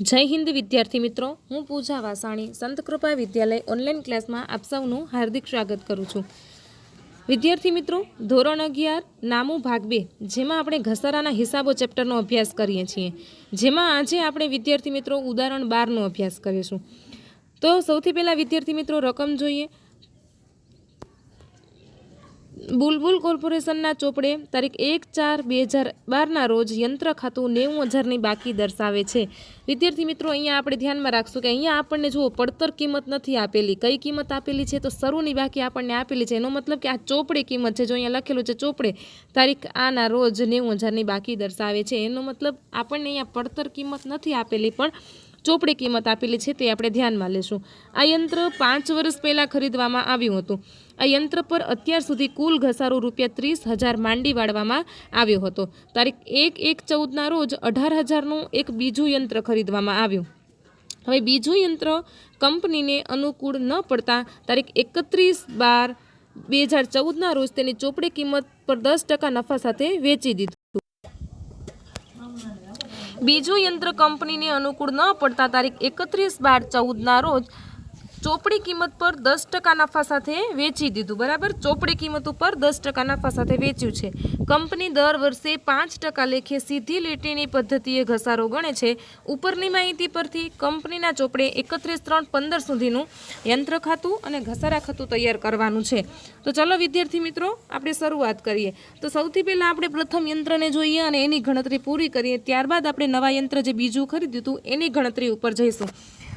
જય હિન્દ, વિદ્યાર્થી મિત્રો. હું પૂજા વાસાણી સંતકૃપા વિદ્યાલય ઓનલાઈન ક્લાસમાં આપ સૌનું હાર્દિક સ્વાગત કરું છું. વિદ્યાર્થી મિત્રો, ધોરણ અગિયાર, નામું ભાગ બે, જેમાં આપણે ઘસારાના હિસાબો ચેપ્ટરનો અભ્યાસ કરીએ છીએ. જેમાં આજે આપણે વિદ્યાર્થી મિત્રો ઉદાહરણ બારનો અભ્યાસ કરીશું. તો સૌથી પહેલાં વિદ્યાર્થી મિત્રો રકમ જોઈએ. બુલબુલ કોર્પોરેશનના ચોપડે તારીખ એક ચાર બે હજાર બારના રોજ યંત્ર ખાતું નેવું હજારની બાકી દર્શાવે છે. વિદ્યાર્થી મિત્રો, અહીંયા આપણે ધ્યાનમાં રાખશું કે અહીંયા આપણને જુઓ, પડતર કિંમત નથી આપેલી. કઈ કિંમત આપેલી છે? તો શરૂની બાકી આપણને આપેલી છે. એનો મતલબ કે આ ચોપડે કિંમત છે. જો અહીંયા લખેલું છે ચોપડે, તારીખ આના રોજ નેવું હજારની બાકી દર્શાવે છે. એનો મતલબ આપણને અહીંયા પડતર કિંમત નથી આપેલી, પણ ચોપડી કિંમત આપેલી છે તે આપણે ધ્યાનમાં લેશું. આ યંત્ર પાંચ વર્ષ પહેલાં ખરીદવામાં આવ્યું હતું. આ યંત્ર પર અત્યાર સુધી કુલ ઘસારો રૂપિયા ત્રીસ હજાર માંડી વાળવામાં આવ્યો હતો. તારીખ એક એક ચૌદના રોજ અઢાર હજારનું એક બીજું યંત્ર ખરીદવામાં આવ્યું. હવે બીજું યંત્ર કંપનીને અનુકૂળ ન પડતા તારીખ એકત્રીસ બાર બે હજાર ચૌદના રોજ તેની ચોપડી કિંમત પર દસ ટકા નફા સાથે વેચી દીધું. બીજું યંત્ર કંપનીને અનુકૂળ ન પડતા તારીખ એકત્રીસ બાર ચૌદના રોજ ચોપડી કિંમત પર દસ ટકા નફા સાથે વેચી દીધું, બરાબર? ચોપડી કિંમત ઉપર દસ ટકા નફા સાથે વેચ્યું છે. કંપની દર વર્ષે પાંચ ટકા લેખે સીધી લીટીની પદ્ધતિએ ઘસારો ગણે છે. ઉપરની માહિતી પરથી કંપનીના ચોપડે એકત્રીસ ત્રણ પંદર સુધીનું યંત્ર ખાતું અને ઘસારા ખાતું તૈયાર કરવાનું છે. તો ચલો વિદ્યાર્થી મિત્રો, આપણે શરૂઆત કરીએ. તો સૌથી પહેલાં આપણે પ્રથમ યંત્રને જોઈએ અને એની ગણતરી પૂરી કરીએ. ત્યારબાદ આપણે નવા યંત્ર જે બીજું ખરીદ્યું હતું, એની ગણતરી ઉપર જઈશું.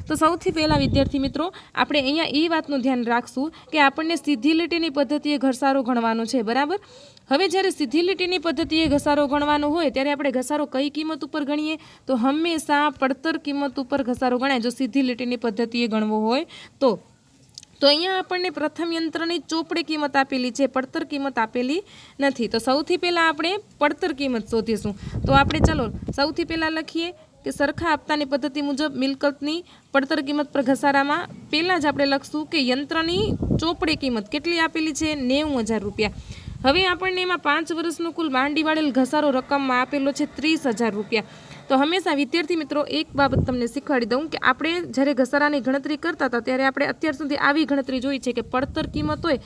તો સૌથી પહેલાં વિદ્યાર્થી મિત્રો, આપણે અહીંયા એ વાતનું ધ્યાન રાખશું કે આપણને સીધી લીટીની પદ્ધતિએ ઘસારો ગણવાનો છે, બરાબર? હવે જ્યારે સીધી લીટીની પદ્ધતિએ ઘસારો ગણવાનો હોય, ત્યારે આપણે ઘસારો કઈ કિંમત ઉપર ગણીએ? તો હંમેશા પડતર કિંમત ઉપર ઘસારો ગણાય, જો સીધી લીટીની પદ્ધતિએ ગણવો હોય તો. તો અહીંયા આપણને પ્રથમ યંત્રની ચોપડી કિંમત આપેલી છે, પડતર કિંમત આપેલી નથી. તો સૌથી પહેલાં આપણે પડતર કિંમત શોધીશું. તો આપણે, ચલો, સૌથી પહેલાં લખીએ. કે સરખા આપતાની પદ્ધતિ મુજબ મિલકતની પડતર કિંમત પર ઘસારામાં પહેલાં જ આપણે લખશું કે યંત્રની ચોપડી કિંમત કેટલી આપેલી છે? નેવું હજાર રૂપિયા. હવે આપણને એમાં પાંચ વર્ષનું કુલ માંડી વાળેલ ઘસારો રકમમાં આપેલો છે ત્રીસ હજાર રૂપિયા. તો હંમેશા વિદ્યાર્થી મિત્રો, એક બાબત તમને શીખવાડી દઉં કે આપણે જ્યારે ઘસારાની ગણતરી કરતા હતા, ત્યારે આપણે અત્યાર સુધી આવી ગણતરી જોઈ છે કે પડતર કિંમત હોય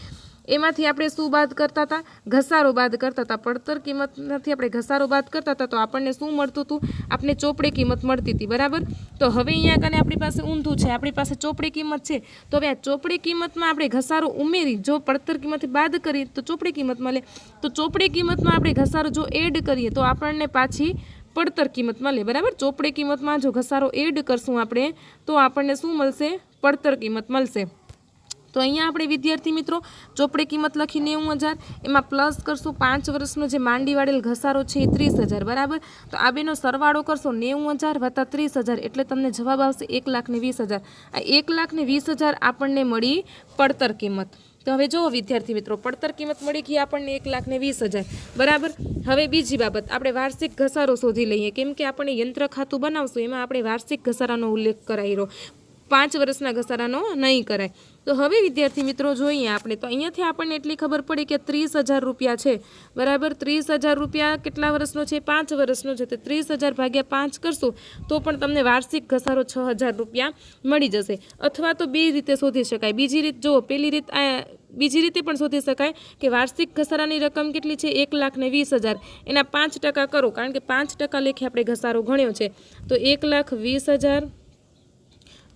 એમાંથી આપણે શું બાદ કરતા હતા? ઘસારો બાદ કરતા હતા. પડતર કિંમતમાંથી આપણે ઘસારો બાદ કરતા હતા તો આપણને શું મળતું હતું? આપણે ચોપડી કિંમત મળતી હતી. બરાબર? તો હવે અહીંયા કને આપણી પાસે ઊંધું છે. આપણી પાસે ચોપડી કિંમત છે. તો હવે આ ચોપડી કિંમતમાં આપણે ઘસારો ઉમેરી, જો પડતર કિંમતથી બાદ કરીએ તો ચોપડી કિંમત મળે તો ચોપડી કિંમતમાં આપણે ઘસારો જો એડ કરીએ તો આપણને પાછી પડતર કિંમત મળે બરાબર? ચોપડી કિંમતમાં જો ઘસારો એડ કરશું આપણે તો આપણને શું મળશે? પડતર કિંમત મળશે. તો અહીંયા આપણે વિદ્યાર્થી મિત્રો, ચોપડી કિંમત લખી નેવું હજાર, એમાં પ્લસ કરશું પાંચ વર્ષનો જે માંડી વાળેલ ઘસારો છે એ ત્રીસ હજાર, બરાબર? તો આ બેનો સરવાળો કરશો નેવું હજાર વત્તા ત્રીસ હજાર, એટલે તમને જવાબ આવશે એક લાખને વીસ હજાર. આ એક લાખને વીસ હજાર આપણને મળી પડતર કિંમત. તો હવે જુઓ વિદ્યાર્થી મિત્રો, પડતર કિંમત મળી ગઈ આપણને એક લાખને વીસ હજાર, બરાબર? હવે બીજી બાબત, આપણે વાર્ષિક ઘસારો શોધી લઈએ. કેમ કે આપણે યંત્ર ખાતું બનાવશું, એમાં આપણે વાર્ષિક ઘસારાનો ઉલ્લેખ કરાવી પાંચ વર્ષના ઘસારાનો નહીં કરાય. તો હવે, વિદ્યાર્થી મિત્રો, જોઈએ આપણે. તો અહીંયાથી આપણને એટલી ખબર પડી કે ત્રીસ હજાર રૂપિયા છે. બરાબર, ત્રીસ હજાર રૂપિયા કેટલા વર્ષનો છે? પાંચ વર્ષનો છે. તો ત્રીસ હજાર ભાગ્યા પાંચ કરશું, તો પણ તમને વાર્ષિક ઘસારો છ હજાર રૂપિયા મળી જશે. અથવા તો બે રીતે શોધી શકાય. બીજી રીત, જુઓ, પેલી રીત બીજી રીતે પણ શોધી શકાય કે વાર્ષિક ઘસારાની રકમ કેટલી છે? એક લાખ ને વીસ હજાર. એના પાંચ ટકા કરો, કારણ કે પાંચ ટકા લેખે આપણે ઘસારો ગણ્યો છે. તો એક લાખ વીસ હજાર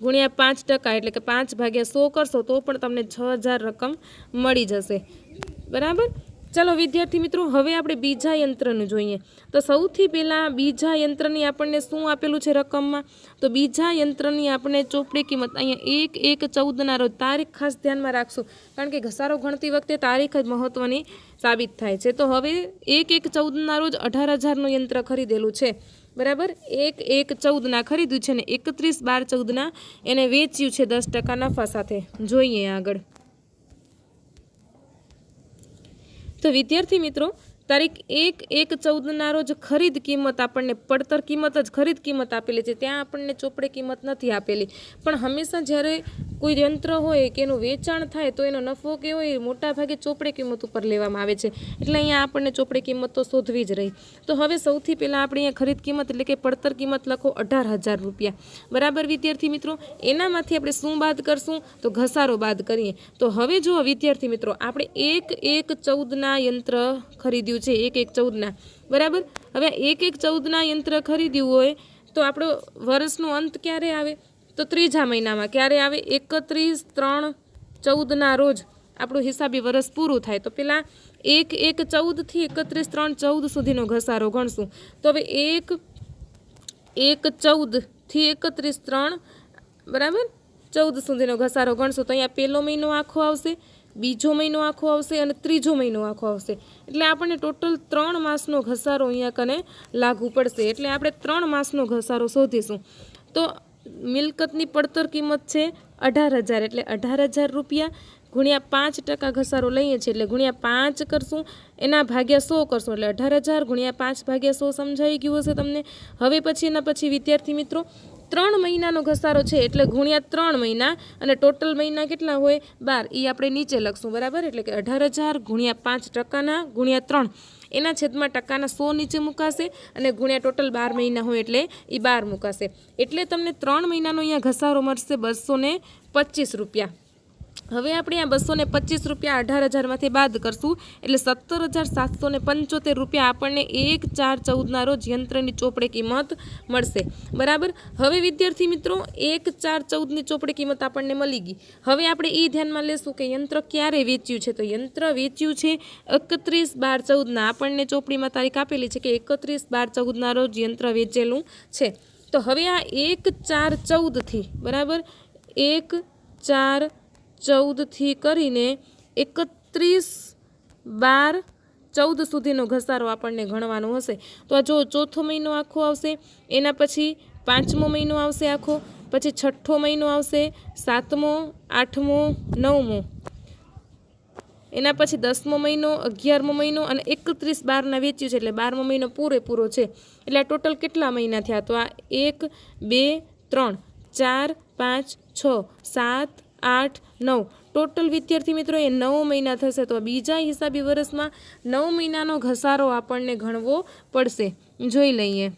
ગુણ્યા પાંચ ટકા એટલે કે પાંચ ભાગ્યા સો કરશો તો પણ તમને છ હજાર રકમ મળી જશે. બરાબર? ચાલો વિદ્યાર્થી મિત્રો, હવે આપણે બીજા યંત્રનું જોઈએ. તો સૌથી પહેલાં બીજા યંત્રની આપણને શું આપેલું છે રકમમાં? તો બીજા યંત્રની આપણે ચોપડી કિંમત અહીંયા એક એક, ચૌદના રોજ તારીખ ખાસ ધ્યાનમાં રાખશું. કારણ કે ઘસારો ગણતી વખતે તારીખ જ મહત્ત્વની સાબિત થાય છે. તો હવે એક એક, ચૌદના રોજ અઢાર હજારનું યંત્ર ખરીદેલું છે. બરાબર? એક એક ચૌદના ખરીદ્યું છે ને એકત્રીસ બાર ચૌદના એને વેચ્યું છે દસ ટકા નફા સાથે. જોઈએ આગળ. તો વિદ્યાર્થી મિત્રો તારીખ એક એક ચૌદના રોજ ખરીદ કિંમત આપણને, પડતર કિંમત જ ખરીદ કિંમત આપેલી છે. ત્યાં આપણને ચોપડે કિંમત નથી આપેલી. પણ હંમેશા જ્યારે કોઈ યંત્ર હોય કે એનું વેચાણ થાય તો એનો નફો કેવો હોય મોટા ભાગે ચોપડે કિંમત ઉપર લેવામાં આવે છે. એટલે અહીંયા આપણને ચોપડે કિંમત તો શોધવી જ રહી. તો હવે સૌથી પહેલાં આપણે અહીંયા ખરીદ કિંમત એટલે કે પડતર કિંમત લખો અઢાર હજાર રૂપિયા. બરાબર વિદ્યાર્થી મિત્રો? એનામાંથી આપણે શું બાદ કરશું? તો ઘસારો બાદ કરીએ. તો હવે જુઓ વિદ્યાર્થી મિત્રો, આપણે એક એક ચૌદના યંત્ર ખરીદ્યું છે એક એક ચૌદના. બરાબર? હવે એક એક ચૌદના યંત્ર ખરીદ્યું હોય તો આપણો વર્ષનો અંત ક્યારે આવે? તો ત્રીજા મહિનામાં. ક્યારે આવે? એકત્રીસ ત્રણ ચૌદના રોજ આપણું હિસાબી વર્ષ પૂરું થાય. તો પહેલાં એક એક ચૌદથી એકત્રીસ ત્રણ ચૌદ સુધીનો ઘસારો ગણશું. તો હવે એક એક ચૌદથી એકત્રીસ ત્રણ, બરાબર? ચૌદ સુધીનો ઘસારો ગણશું. તો અહીંયા પહેલો મહિનો આખો આવશે. બીજો મહિનો આખો આવશે અને ત્રીજો મહિનો આખો આવશે. એટલે આપણને ટોટલ ત્રણ માસનો ઘસારો અહીંયા કને લાગુ પડશે. એટલે આપણે ત્રણ માસનો ઘસારો શોધીશું. તો મિલકતની પડતર કિંમત છે અઢાર હજાર. એટલે અઢાર હજાર રૂપિયા ગુણ્યા પાંચ ટકા ઘસારો લઈએ છીએ. એટલે ગુણ્યા પાંચ કરશું, એના ભાગ્યા સો કરશું. એટલે અઢાર હજાર ગુણ્યા પાંચ ભાગ્યા સો સમજાઈ ગયું હશે તમને. હવે પછી એના પછી વિદ્યાર્થી મિત્રો ત્રણ મહિનાનો ઘસારો છે એટલે ગુણ્યા ત્રણ મહિના અને ટોટલ મહિના કેટલા હોય? બાર. એ આપણે નીચે લખશું, બરાબર? એટલે કે અઢાર હજાર ગુણ્યા પાંચ ટકાના ગુણ્યા ત્રણ. એના છેદમાં ટકાના સો નીચે મુકાશે અને ગુણ્યા ટોટલ બાર મહિના હોય એટલે એ બાર મુકાશે. એટલે તમને ત્રણ મહિનાનો અહીંયા ઘસારો મળશે બસો ને પચીસ રૂપિયા. હવે આપણે આ બસો ને પચીસ રૂપિયા અઢાર હજારમાંથી બાદ કરશું. એટલે સત્તર હજાર સાતસો ને પંચોતેર રૂપિયા આપણને એક ચાર ચૌદના રોજ યંત્રની ચોપડે કિંમત મળશે. બરાબર? હવે વિદ્યાર્થી મિત્રો, એક ચાર ચૌદની ચોપડે કિંમત આપણને મળી ગઈ. હવે આપણે એ ધ્યાનમાં લેશું કે યંત્ર ક્યારે વેચ્યું છે? તો યંત્ર વેચ્યું છે એકત્રીસ બાર ચૌદના. આપણને ચોપડીમાં તારીખ આપેલી છે કે એકત્રીસ બાર ચૌદના રોજ યંત્ર વેચેલું છે. તો હવે આ એક ચાર ચૌદથી, બરાબર? એક ચાર ચૌદથી કરીને એકત્રીસ બાર ચૌદ સુધીનો ઘસારો આપણને ગણવાનો હશે. તો આ જો ચોથો મહિનો આખો આવશે, એના પછી પાંચમો મહિનો આવશે આખો, પછી છઠ્ઠો મહિનો આવશે, સાતમો, આઠમો, નવમો. એના પછી દસમો મહિનો, અગિયારમો મહિનો અને એકત્રીસ બારના વેચ્યું છે એટલે બારમો મહિનો પૂરેપૂરો છે. એટલે આ ટોટલ કેટલા મહિના થયા? તો આ એક, બે, ત્રણ, ચાર, પાંચ, છ, સાત આઠ, નવ. ટોટલ વિદ્યાર્થી મિત્રો, એ નવ મહિના થશે. તો બીજા હિસાબી વર્ષમાં નવ મહિનાનો ઘસારો આપણને ગણવો પડશે. જોઈ લઈએ.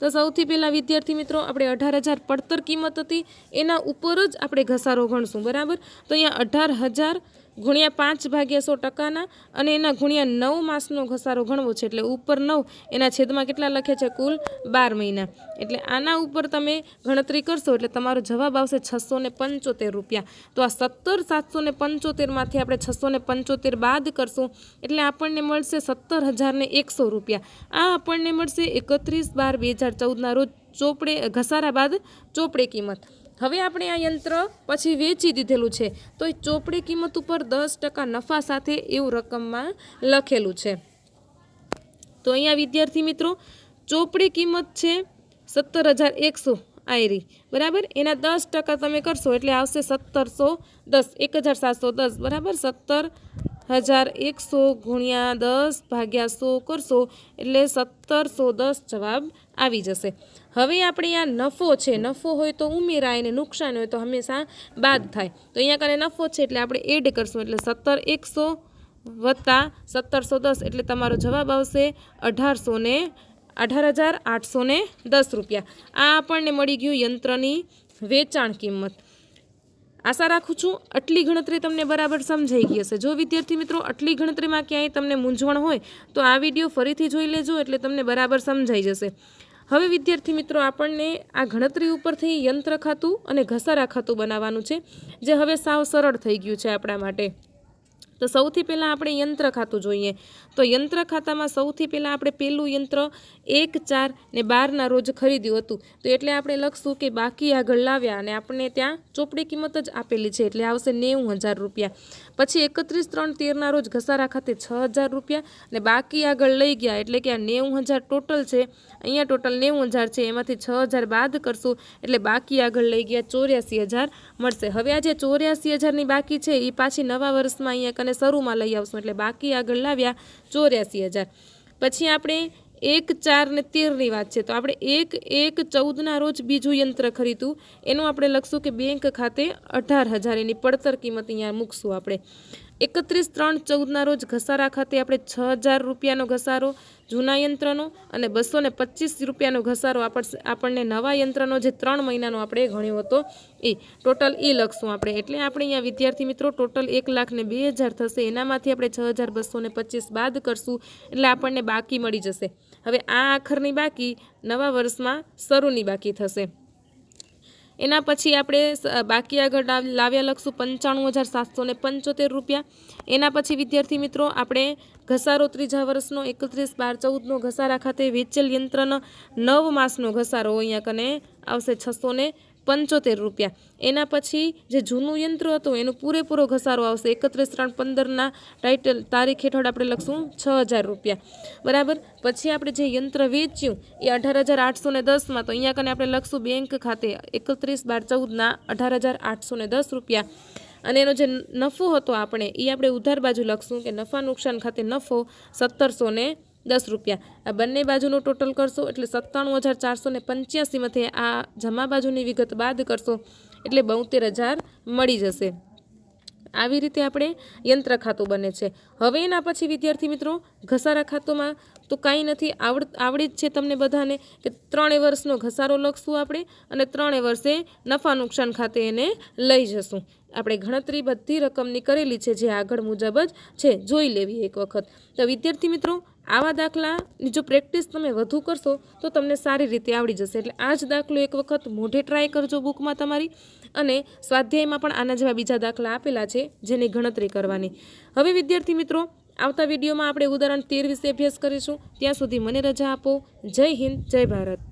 તો સૌથી પહેલાં વિદ્યાર્થી મિત્રો, આપણે અઢાર હજાર પડતર કિંમત હતી. એના ઉપર જ આપણે ઘસારો ગણશું. બરાબર? તો અહીંયા અઢાર હજાર ગુણ્યા પાંચ ભાગ્યા સો ટકાના અને એના ગુણ્યા નવ માસનો ઘસારો ગણવો છે. એટલે ઉપર નવ, એના છેદમાં કેટલા લખે છે કુલ? બાર મહિના. એટલે આના ઉપર તમે ગણતરી કરશો એટલે તમારો જવાબ આવશે છસો ને પંચોતેર રૂપિયા. તો આ સત્તર સાતસો ને પંચોતેરમાંથી આપણે છસો ને પંચોતેર બાદ કરશું એટલે આપણને મળશે સત્તર હજાર ને એકસો રૂપિયા. આ આપણને મળશે એકત્રીસ બાર બે હજાર ચૌદના રોજ ચોપડે, ઘસારા બાદ ચોપડે કિંમત. હવે આપણે આ યંત્ર પછી વેચી દીધેલું છે. તો એ ચોપડી કિંમત ઉપર દસ ટકા નફા સાથે એવું રકમમાં લખેલું છે. તો અહીંયા વિદ્યાર્થી મિત્રો, ચોપડી કિંમત છે સત્તર હજાર એકસો આયરી. બરાબર? એના દસ ટકા તમે કરશો એટલે આવશે સત્તરસો દસ એક હજાર સાતસો દસ. બરાબર? સત્તર હજાર એકસો ગુણ્યા દસ ભાગ્યા સો કરશો એટલે સત્તરસો દસ જવાબ આવી જશે. હવે આપણે આ નફો છે, નફો હોય તો ઉમેરાય અને નુકસાન હોય તો હંમેશા બાદ થાય. તો અહીંયા કને નફો છે એટલે આપણે એડ કરશું, એટલે સત્તર એકસો વત્તા સત્તરસો દસ એટલે તમારો જવાબ આવશે અઢારસો ને, અઢાર હજાર આઠસો ને દસ રૂપિયા. આ આપણને મળી ગયું યંત્રની વેચાણ કિંમત. આશા રાખું છું આટલી ગણતરી તમને બરાબર સમજાઈ ગઈ હશે. જો વિદ્યાર્થી મિત્રો, આટલી ગણતરીમાં ક્યાંય તમને મૂંઝવણ હોય, તો આ વીડિયો ફરીથી જોઈ લેજો એટલે તમને બરાબર સમજાઈ જશે. હવે વિદ્યાર્થી મિત્રો, આપણને આ ગણતરી ઉપરથી યંત્ર ખાતું અને ઘસારા ખાતું બનાવવાનું છે, જે હવે સાવ સરળ થઈ ગયું છે આપણા માટે. તો સૌથી પહેલાં આપણે યંત્ર ખાતું જોઈએ. તો યંત્ર ખાતામાં સૌથી પહેલાં આપણે પહેલું યંત્ર એક, ચાર ને બારના રોજ ખરીદ્યું હતું. તો એટલે આપણે લખશું કે બાકી આગળ લાવ્યા અને આપણે ત્યાં ચોપડી કિંમત જ આપેલી છે, એટલે આવશે નેવું હજાર રૂપિયા. પછી એકત્રીસ, ત્રણ, તેરના રોજ ઘસારા ખાતે છ હજાર રૂપિયા અને બાકી આગળ લઈ ગયા, એટલે કે આ નેવું હજાર ટોટલ છે. અહીંયા ટોટલ નેવું હજાર છે, એમાંથી છ હજાર બાદ કરશું, એટલે બાકી આગળ લઈ ગયા ચોર્યાસી હજાર મળશે. હવે આ જે ચોર્યાસી હજારની બાકી છે એ પાછી નવા વર્ષમાં અહીંયા અને શરૂમાં લઈ આવશું. એટલે બાકી આગળ લાવ્યા ચોર્યાસી હજાર. પછી આપણે એક, ચાર ને તેરની વાત છે. તો આપણે એક એક, ચૌદના રોજ બીજું યંત્ર ખરીદ્યું એનું આપણે લખશું કે બેંક ખાતે અઢાર હજાર. એની પડતર કિંમત અહીંયા મૂકશું આપણે. એકત્રીસ ત્રણ ચૌદના રોજ ઘસારા ખાતે આપણે છ હજાર રૂપિયાનો ઘસારો, જૂના યંત્રનો અને બસો ને પચીસ રૂપિયાનો ઘસારો આપણ- આપણને નવા યંત્રનો જે ત્રણ મહિનાનો આપણે ગણ્યો હતો એ ટોટલ એ લખશું આપણે. એટલે આપણે અહીંયા વિદ્યાર્થી મિત્રો ટોટલ એક લાખ ને બે હજાર થશે. એનામાંથી આપણે છ હજાર બસો ને પચીસ બાદ કરશું, એટલે આપણને બાકી મળી જશે. હવે આ આખરની બાકી નવા વર્ષમાં શરૂની બાકી થશે. એના પછી આપણે બાકી આગળ લાવ- લાવ્યા લખશું પંચાણું હજાર સાતસો ને પંચોતેર રૂપિયા. એના પછી, વિદ્યાર્થી મિત્રો, આપણે ઘસારો ત્રીજા વર્ષનો એકત્રીસ બાર ચૌદનો ઘસારા ખાતે વેચેલ યંત્રનો નવ માસનો ઘસારો અહીંયા કને આવશે છસો ને પંચોતેર રૂપિયા. એના પછી જે જૂનું યંત્ર હતું, એનો પૂરેપૂરો ઘસારો આવશે. એકત્રીસ ત્રણ પંદરના ટાઇટલ તારીખ હેઠળ આપણે લખશું છ હજાર રૂપિયા. બરાબર? પછી આપણે જે યંત્ર વેચ્યું, એ અઢાર હજાર આઠસો ને દસમાં. તો અહીંયા કને આપણે લખશું બેંક ખાતે એકત્રીસ બાર ચૌદના અઢાર હજાર આઠસો ને દસ રૂપિયા. અને એનો જે નફો હતો આપણે, એ આપણે ઉધાર બાજુ લખશું કે નફા નુકસાન ખાતે નફો સત્તરસો ને દસ રૂપિયા. આ બંને બાજુનું ટોટલ કરશો એટલે સત્તાણું હજાર ચારસો ને પંચ્યાસીમાંથી આ જમા બાજુની વિગત બાદ કરશો એટલે બોતેર હજાર મળી જશે. આવી રીતે આપણે યંત્ર ખાતું બને છે. હવે એના પછી વિદ્યાર્થી મિત્રો, ઘસારા ખાતોમાં તો કાંઈ નથી. આવડ, આવડી જ છે તમને બધાને કે ત્રણેય વર્ષનો ઘસારો લખશું આપણે અને ત્રણેય વર્ષે નફા નુકસાન ખાતે એને લઈ જશું. આપણે ગણતરી બધી રકમની કરેલી છે જે આગળ મુજબ જ છે. જોઈ લેવી એક વખત. તો વિદ્યાર્થી મિત્રો આવા દાખલાની જો પ્રેક્ટિસ તમે વધુ કરશો, તો તમને સારી રીતે આવડી જશે. એટલે આ જ દાખલો એક વખત મોઢે ટ્રાય કરજો બુકમાં તમારી. અને સ્વાધ્યાયમાં પણ આના જેવા બીજા દાખલા આપેલા છે, જેની ગણતરી કરવાની. હવે વિદ્યાર્થી મિત્રો, આવતા વિડીયોમાં આપણે ઉદાહરણ તેર વિશે અભ્યાસ કરીશું. ત્યાં સુધી મને રજા આપો. જય હિન્દ, જય ભારત.